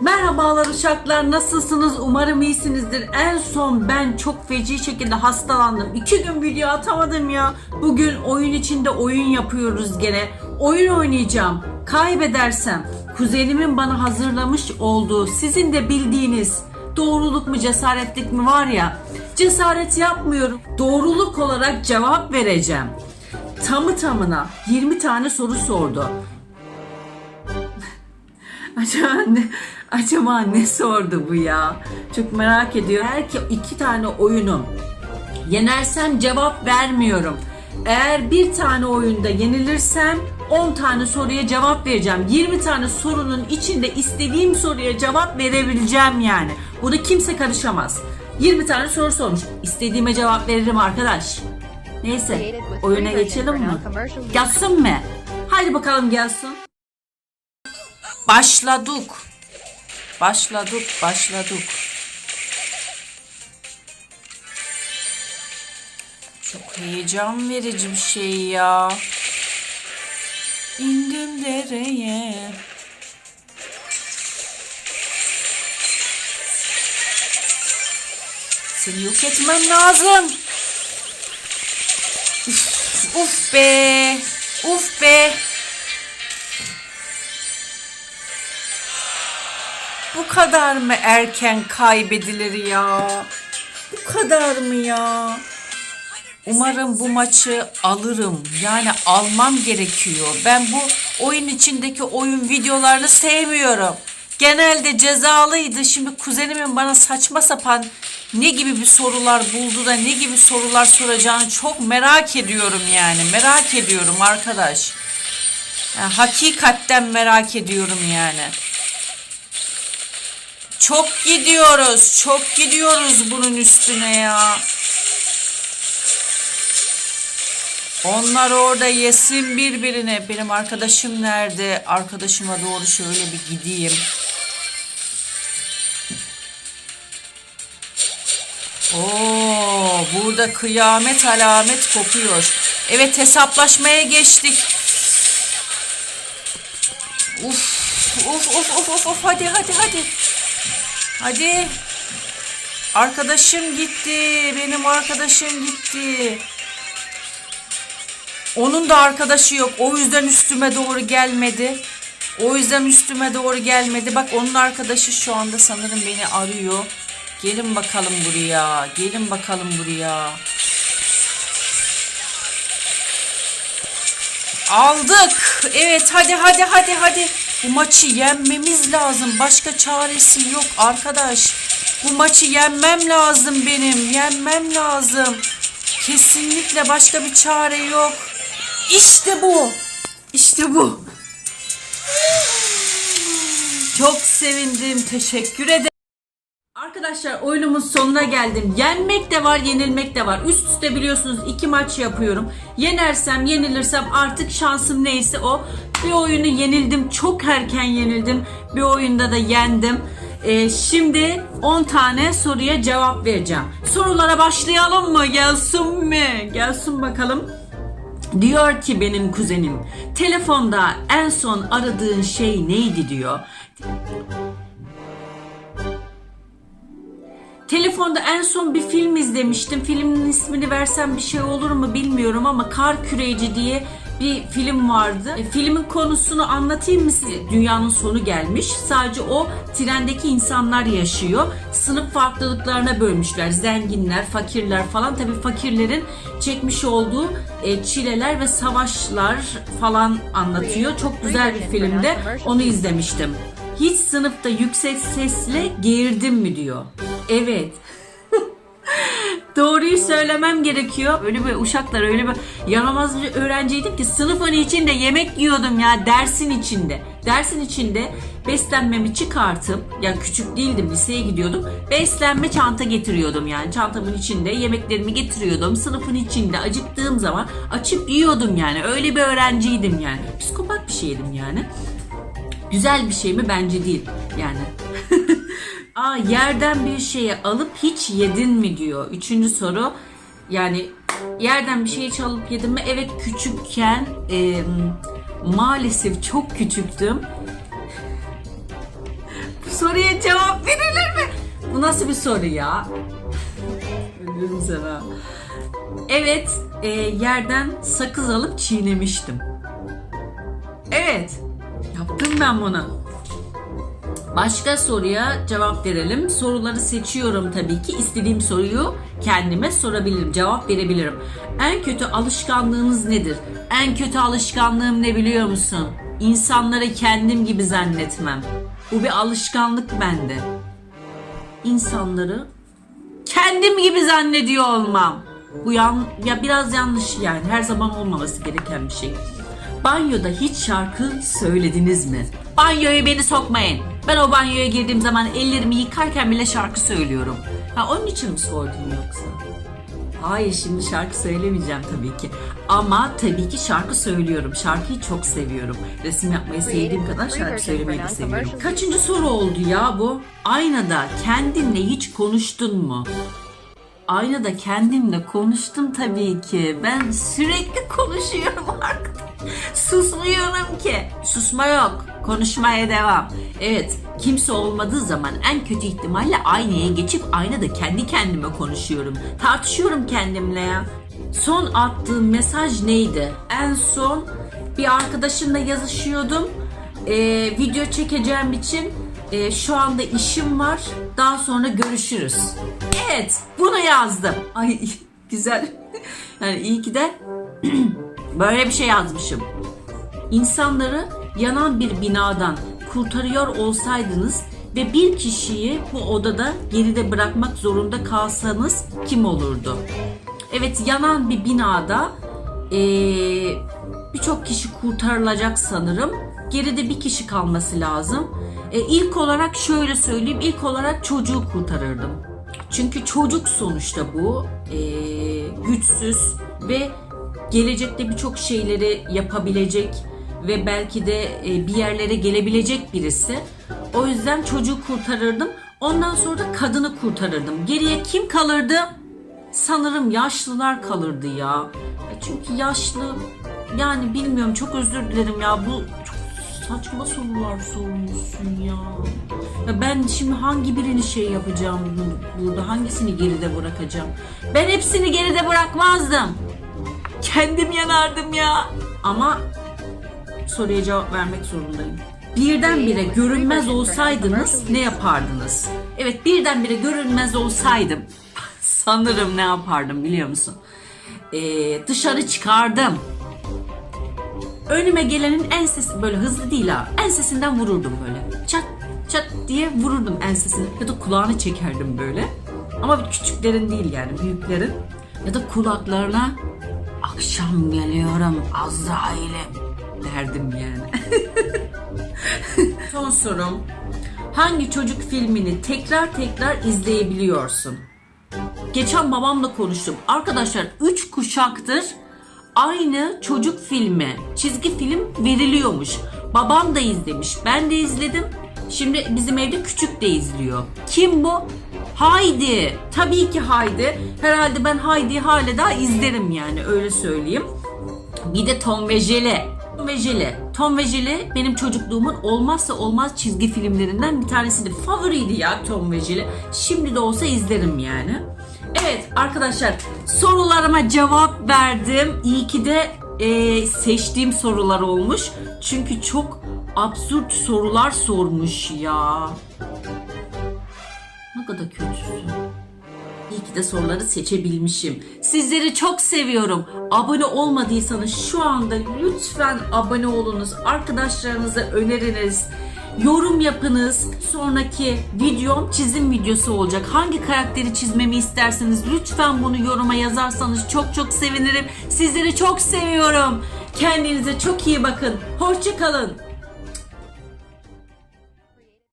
Merhabalar uşaklar nasılsınız? Umarım iyisinizdir. En son ben çok feci şekilde hastalandım. İki gün video atamadım ya. Bugün oyun içinde oyun yapıyoruz gene. Oyun oynayacağım. Kaybedersem kuzenimin bana hazırlamış olduğu sizin de bildiğiniz doğruluk mu cesaretlik mi var ya cesaret yapmıyorum. Doğruluk olarak cevap vereceğim. Tamı tamına 20 tane soru sordu. Acaba ne, acaba ne sordu bu ya? Çok merak ediyorum. Eğer ki iki tane oyunu yenersem cevap vermiyorum. Eğer bir tane oyunda yenilirsem 10 tane soruya cevap vereceğim. 20 tane sorunun içinde istediğim soruya cevap verebileceğim yani. Burada kimse karışamaz. 20 tane soru sormuş. İstediğime cevap veririm arkadaş. Neyse oyuna geçelim mi? Gelsin mi? Haydi bakalım gelsin. Başladık. Başladık, başladık. Çok heyecan verici bir şey ya. İndim dereye. Seni yok etmem lazım. Uf, uf be. Uf be. Bu kadar mı erken kaybedilir ya? Bu kadar mı ya? Umarım bu maçı alırım. Yani almam gerekiyor. Ben bu oyun içindeki oyun videolarını sevmiyorum. Genelde cezalıydı. Şimdi kuzenimin bana saçma sapan ne gibi bir sorular buldu da ne gibi sorular soracağını çok merak ediyorum yani. Merak ediyorum arkadaş. Yani hakikaten merak ediyorum yani. Çok gidiyoruz. Çok gidiyoruz bunun üstüne ya. Onlar orada yesin birbirine. Benim arkadaşım nerede? Arkadaşıma doğru şöyle bir gideyim. Oo, burada kıyamet alamet kopuyor. Evet hesaplaşmaya geçtik. Uf, uf, uf, uf, uf. Hadi, hadi, hadi. Hadi. Arkadaşım gitti. Benim arkadaşım gitti. Onun da arkadaşı yok. O yüzden üstüme doğru gelmedi. O yüzden üstüme doğru gelmedi. Bak onun arkadaşı şu anda sanırım beni arıyor. Gelin bakalım buraya. Gelin bakalım buraya. Aldık. Evet hadi hadi hadi hadi. Bu maçı yenmemiz lazım. Başka çaresi yok arkadaş. Bu maçı yenmem lazım benim. Yenmem lazım. Kesinlikle başka bir çare yok. İşte bu. İşte bu. Çok sevindim. Teşekkür ederim. Arkadaşlar oyunumun sonuna geldim. Yenmek de var, yenilmek de var. Üst üste biliyorsunuz iki maç yapıyorum. Yenersem, yenilirsem artık şansım neyse o. Bir oyunu yenildim, çok erken yenildim. Bir oyunda da yendim. Ee, şimdi 10 tane soruya cevap vereceğim. Sorulara başlayalım mı? Gelsin mi? Gelsin bakalım. Diyor ki benim kuzenim, telefonda en son aradığın şey neydi diyor. Telefonda en son bir film izlemiştim. Filmin ismini versem bir şey olur mu bilmiyorum ama Kar Küreci diye bir film vardı. E, filmin konusunu anlatayım mı size? Dünyanın sonu gelmiş. Sadece o trendeki insanlar yaşıyor. Sınıf farklılıklarına bölmüşler. Zenginler, fakirler falan. Tabii fakirlerin çekmiş olduğu e, çileler ve savaşlar falan anlatıyor. Çok güzel bir filmde. Onu izlemiştim. Hiç sınıfta yüksek sesle geğirdim mi diyor. Evet. Doğruyu söylemem gerekiyor. Öyle bir uşaklar öyle bir yaramaz bir öğrenciydim ki sınıfın içinde yemek yiyordum ya dersin içinde. Dersin içinde beslenmemi çıkartıp ya küçük değildim liseye gidiyordum. Beslenme çanta getiriyordum yani çantamın içinde yemeklerimi getiriyordum. Sınıfın içinde acıktığım zaman açıp yiyordum yani. Öyle bir öğrenciydim yani. Psikopat bir şeydim yani. Güzel bir şey mi? Bence değil. Yani. Aa yerden bir şeyi alıp hiç yedin mi diyor. Üçüncü soru. Yani yerden bir şeyi çalıp yedim mi? Evet küçükken e, maalesef çok küçüktüm. Bu soruya cevap verilir mi? Bu nasıl bir soru ya? Ölüyorum sana. Evet, e, yerden sakız alıp çiğnemiştim. Evet, yaptım ben bunu. Başka soruya cevap verelim. Soruları seçiyorum tabii ki. İstediğim soruyu kendime sorabilirim, cevap verebilirim. En kötü alışkanlığınız nedir? En kötü alışkanlığım ne biliyor musun? İnsanları kendim gibi zannetmem. Bu bir alışkanlık bende. İnsanları kendim gibi zannediyor olmam. Bu yan, ya biraz yanlış yani her zaman olmaması gereken bir şey. Banyoda hiç şarkı söylediniz mi? Banyoya beni sokmayın. Ben o banyoya girdiğim zaman ellerimi yıkarken bile şarkı söylüyorum. Ha onun için mi sordun yoksa? Hayır şimdi şarkı söylemeyeceğim tabii ki. Ama tabii ki şarkı söylüyorum. Şarkıyı çok seviyorum. Resim yapmayı sevdiğim kadar şarkı söylemeyi de seviyorum. Kaçıncı soru oldu ya bu? Aynada kendinle hiç konuştun mu? Aynada kendimle konuştum tabii ki. Ben sürekli konuşuyorum artık. Susmuyorum ki. Susma yok. Konuşmaya devam. Evet, kimse olmadığı zaman en kötü ihtimalle aynaya geçip aynada kendi kendime konuşuyorum. Tartışıyorum kendimle ya. Son attığım mesaj neydi? En son bir arkadaşımla yazışıyordum. Ee, video çekeceğim için e, şu anda işim var. Daha sonra görüşürüz. Evet, bunu yazdım. Ay güzel. Yani iyi ki de böyle bir şey yazmışım. İnsanları yanan bir binadan kurtarıyor olsaydınız ve bir kişiyi bu odada geride bırakmak zorunda kalsanız kim olurdu? Evet yanan bir binada eee, birçok kişi kurtarılacak sanırım. Geride bir kişi kalması lazım. E, ilk olarak şöyle söyleyeyim. ilk olarak çocuğu kurtarırdım. Çünkü çocuk sonuçta bu. eee, güçsüz ve gelecekte birçok şeyleri yapabilecek ve belki de e, bir yerlere gelebilecek birisi. O yüzden çocuğu kurtarırdım. Ondan sonra da kadını kurtarırdım. Geriye kim kalırdı? Sanırım yaşlılar kalırdı ya. E, Çünkü yaşlı yani bilmiyorum çok özür dilerim ya bu çok saçma sorular sormuşsun ya. ya. Ben şimdi hangi birini şey yapacağım bu- burada hangisini geride bırakacağım? Ben hepsini geride bırakmazdım. Kendim yanardım ya. Ama soruya cevap vermek zorundayım. Birdenbire görünmez olsaydınız ne yapardınız? Evet birdenbire görünmez olsaydım sanırım ne yapardım biliyor musun? Ee, dışarı çıkardım. Önüme gelenin ensesi böyle hızlı değil ha. Ensesinden vururdum böyle. Çat çat diye vururdum ensesini. Ya da kulağını çekerdim böyle. Ama küçüklerin değil yani büyüklerin. Ya da kulaklarına akşam geliyorum Azrail'im derdim yani. Son sorum. Hangi çocuk filmini tekrar tekrar izleyebiliyorsun? Geçen babamla konuştum. Arkadaşlar 3 kuşaktır aynı çocuk filmi, çizgi film veriliyormuş. Babam da izlemiş, ben de izledim. Şimdi bizim evde küçük de izliyor. Kim bu? Haydi. Tabii ki Haydi. Herhalde ben Haydi'yi hala daha izlerim yani öyle söyleyeyim. Bir de Tom ve Jerry. Tom ve Jerry. Tom ve Jerry benim çocukluğumun olmazsa olmaz çizgi filmlerinden bir tanesiydi. Favoriydi ya Tom ve Jerry. Şimdi de olsa izlerim yani. Evet arkadaşlar sorularıma cevap verdim. İyi ki de e, seçtiğim sorular olmuş. Çünkü çok absürt sorular sormuş ya. Ne kadar kötüsün. İyi ki de soruları seçebilmişim. Sizleri çok seviyorum. Abone olmadıysanız şu anda lütfen abone olunuz. Arkadaşlarınıza öneriniz. Yorum yapınız. Sonraki videom çizim videosu olacak. Hangi karakteri çizmemi isterseniz lütfen bunu yoruma yazarsanız çok çok sevinirim. Sizleri çok seviyorum. Kendinize çok iyi bakın. Hoşça kalın.